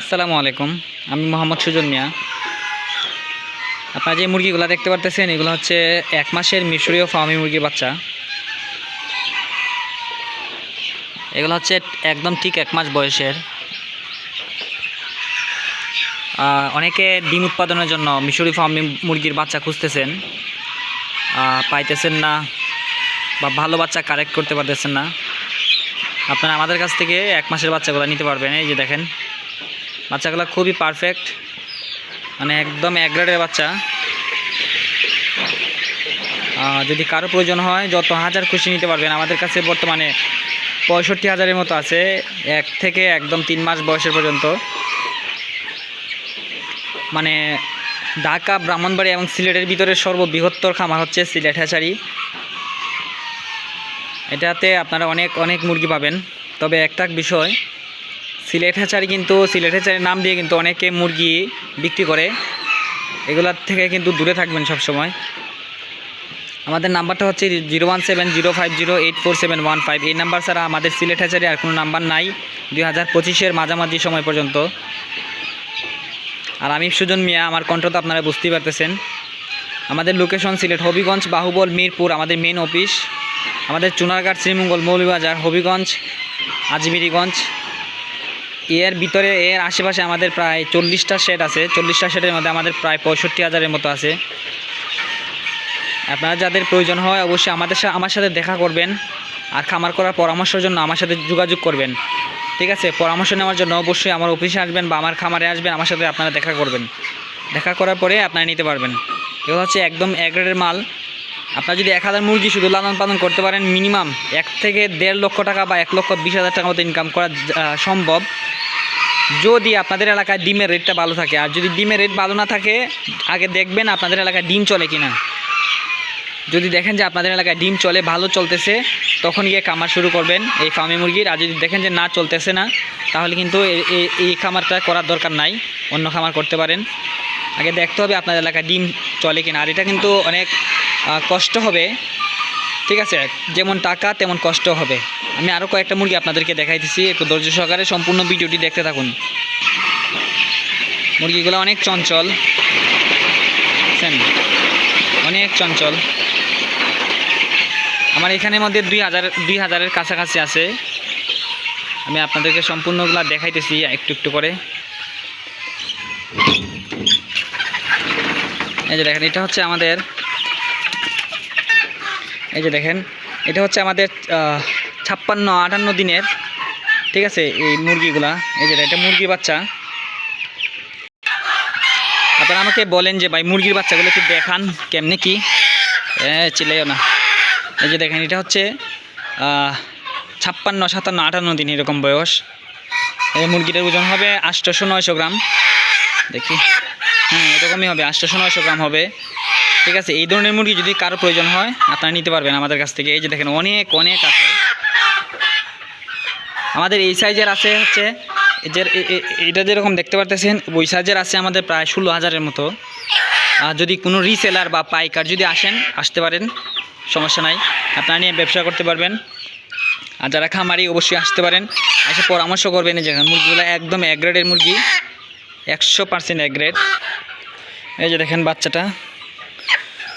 আসসালামু আলাইকুম, আমি মোহাম্মদ সুজন মিয়া। আপনারা যে মুরগিগুলো দেখতে পারতেছেন, এগুলো হচ্ছে এক মাসের মিশরীয় ফার্মি মুরগির বাচ্চা। এগুলো হচ্ছে একদম ঠিক এক মাস বয়সের। অনেকে ডিম উৎপাদনের জন্য মিশরি ফার্মি মুরগির বাচ্চা খুঁজতেছেন। পাইতেছেন না বা ভালো বাচ্চা কালেক্ট করতে পারতেছেন না। আপনারা আমাদের কাছ থেকে এক মাসের বাচ্চাগুলো নিতে পারবেন, এই যে দেখেন। বাচ্চাগুলো খুবই পারফেক্ট মানে একদম এক গ্রেডের বাচ্চা। যদি কারও প্রয়োজন হয়, যত হাজার খুশি নিতে পারবেন। আমাদের কাছে বর্তমানে পঁয়ষট্টি হাজারের মতো আছে, এক থেকে একদম তিন মাস বয়সের পর্যন্ত। মানে ঢাকা ব্রাহ্মণবাড়ি এবং সিলেটের ভিতরে সর্ববৃহত্তর খামার হচ্ছে সিলেট হ্যাচারি। এটাতে আপনারা অনেক অনেক মুরগি পাবেন। তবে একটা বিষয় সিলেট হ্যাচারি কিন্তু সিলেট হ্যাচারির নাম দিয়ে কিন্তু অনেকে মুরগি বিক্রি করে। এগুলার থেকে কিন্তু দূরে থাকবেন সব সময় আমাদের নাম্বারটা হচ্ছে zero one seven zero five zero eight four seven one five. এই নাম্বার ছাড়া আমাদের সিলেট হ্যাচারি আর কোনো নাম্বার নাই। দুই হাজার পঁচিশের মাঝামাঝি সময় পর্যন্ত। আর আমি সুজন মিয়া, আমার কণ্ঠ তো আপনারা বুঝতেই পারতেছেন। আমাদের লোকেশন সিলেট হবিগঞ্জ, বাহুবল, মিরপুর, আমাদের মেন অফিস আমাদের চুনারঘাট, শ্রীমঙ্গল মৌলবাজার হবিগঞ্জ, আজমিরিগঞ্জ। এর ভিতরে, এর আশেপাশে আমাদের প্রায় চল্লিশটা শেড আছে। চল্লিশটা শেডের মধ্যে আমাদের প্রায় পঁয়ষট্টি হাজারের মতো আছে। আপনারা যাদের প্রয়োজন হয় অবশ্যই আমাদের সা- আমার সাথে দেখা করবেন আর খামার করার পরামর্শের জন্য আমার সাথে যোগাযোগ করবেন। ঠিক আছে? পরামর্শ নেওয়ার জন্য অবশ্যই আমার অফিসে আসবেন বা আমার খামারে আসবেন, আমার সাথে আপনারা দেখা করবেন। দেখা করার পরে আপনারা নিতে পারবেন। এগুলো হচ্ছে একদম এক মাল। আপনারা যদি এক হাজার মুরগি শুধু লালন পালন করতে পারেন, মিনিমাম এক থেকে দেড় লক্ষ টাকা বা এক লক্ষ বিশ হাজার টাকা মতো ইনকাম করা সম্ভব। যদি আপনাদের এলাকায় ডিমের রেটটা ভালো থাকে, আর যদি ডিমের রেট ভালো না থাকে, আগে দেখবেন আপনাদের এলাকায় ডিম চলে কিনা। যদি দেখেন যে আপনাদের এলাকায় ডিম চলে, ভালো চলতেছে, তখন গিয়ে খামার শুরু করবেন এই ফার্মি মুরগির। আর যদি দেখেন যে না চলতেছে না, তাহলে কিন্তু এই খামারটা করার দরকার নাই, অন্য খামার করতে পারেন। আগে দেখতে হবে আপনাদের এলাকায় ডিম চলে কিনা। আর এটা কিন্তু অনেক কষ্ট হবে। ঠিক আছে, যেমন টাকা, তেমন কষ্ট হবে। আমি আরও কয়েকটা মুরগি আপনাদেরকে দেখাইতেছি। একটু ধৈর্য সহকারে সম্পূর্ণ ভিডিওটি দেখতে থাকুন। মুরগিগুলো অনেক চঞ্চল? অনেক চঞ্চল। আমার এখানের মধ্যে দুই হাজার, দুই হাজারের কাছাকাছি আছে। আমি আপনাদেরকে সম্পূর্ণগুলো দেখাইতেছি একটু একটু করে। এই যে দেখেন, এটা হচ্ছে আমাদের এই যে দেখেন, এটা হচ্ছে আমাদের ছাপ্পান্ন, আটান্ন দিনের, ঠিক আছে, এই মুরগিগুলা। এই যে এটা মুরগি বাচ্চা। আপনারা আমাকে বলেন যে, ভাই, মুরগির বাচ্চাগুলো একটু দেখান, কেমনে কি? হ্যাঁ চিলাইও না। এই যে দেখেন, এটা হচ্ছে ছাপ্পান্ন, সাতান্ন, আটান্ন দিন এরকম বয়স। এই মুরগিটার ওজন হবে আটশোশো নয়শো গ্রাম। দেখি। হ্যাঁ এরকমই হবে আটশোশো নয়শো গ্রাম হবে। ঠিক আছে, এই ধরনের মুরগি যদি কারও প্রয়োজন হয়, আপনারা নিতে পারবেন আমাদের কাছ থেকে। এই যে দেখেন, অনেক অনেক আছে। আমাদের এই সাইজের আছে হচ্ছে এটা যেরকম দেখতে পারতেছেন, ওই সাইজের আছে আমাদের প্রায় ষোলো হাজারের মতো। আর যদি কোনো রিসেলার বা পাইকার যদি আসেন, আসতে পারেন, সমস্যা নাই। আপনারা নিয়ে ব্যবসা করতে পারবেন। আর যারা খামারি, অবশ্যই আসতে পারেন। এসে পরামর্শ করবেন, এই যে মুরগিগুলো একদম এক গ্রেডের মুরগি, একশো পার্সেন্ট এক গ্রেড এই যে দেখেন বাচ্চাটা।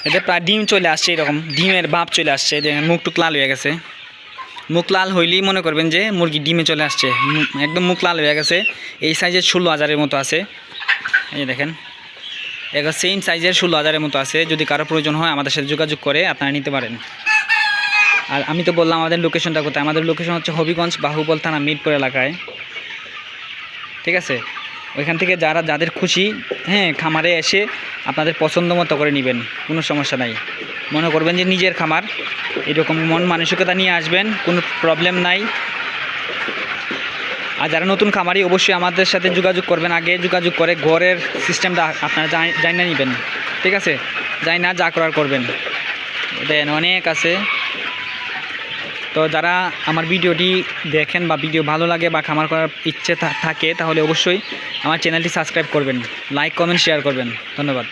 এতে প্রায় ডিম চলে আসছে এরকম। ডিমের ভাব চলে আসছে দেখেন মুখ টুক লাল হয়ে গেছে। মুখ লাল হইলেই মনে করবেন যে মুরগি ডিমে চলে আসছে। একদম মুখ লাল হয়ে গেছে। এই সাইজের ষোলো হাজারের মতো আছে। এই দেখেন। এগুলো সেম সাইজের ষোলো হাজারের মতো আছে। যদি কারও প্রয়োজন হয় আমাদের সাথে যোগাযোগ করে আপনারা নিতে পারেন। আর আমি তো বললাম আমাদের লোকেশনটা কোথায়? আমাদের লোকেশন হচ্ছে হবিগঞ্জ বাহুবল থানা মিরপুর এলাকায়। ঠিক আছে? ওইখান থেকে যারা, যাদের খুশি হ্যাঁ খামারে এসে আপনাদের পছন্দ মতো করে নেবেন, কোনো সমস্যা নাই। মনে করবেন যে নিজের খামার, এরকম মন মানসিকতা নিয়ে আসবেন, কোনো প্রবলেম নাই। আর যারা নতুন খামারি, অবশ্যই আমাদের সাথে যোগাযোগ করবেন আগে, যোগাযোগ করে ঘরের সিস্টেমটা আপনারা জান- নেবেন। ঠিক আছে? যাই না, যা করার করবেন। দেন অনেক আছে। তো যারা আমার ভিডিওটি দেখেন বা ভিডিও ভালো লাগে বা খামার করার ইচ্ছে থাকে, তাহলে অবশ্যই আমার চ্যানেলটি সাবস্ক্রাইব করবেন, লাইক, কমেন্ট শেয়ার করবেন। ধন্যবাদ।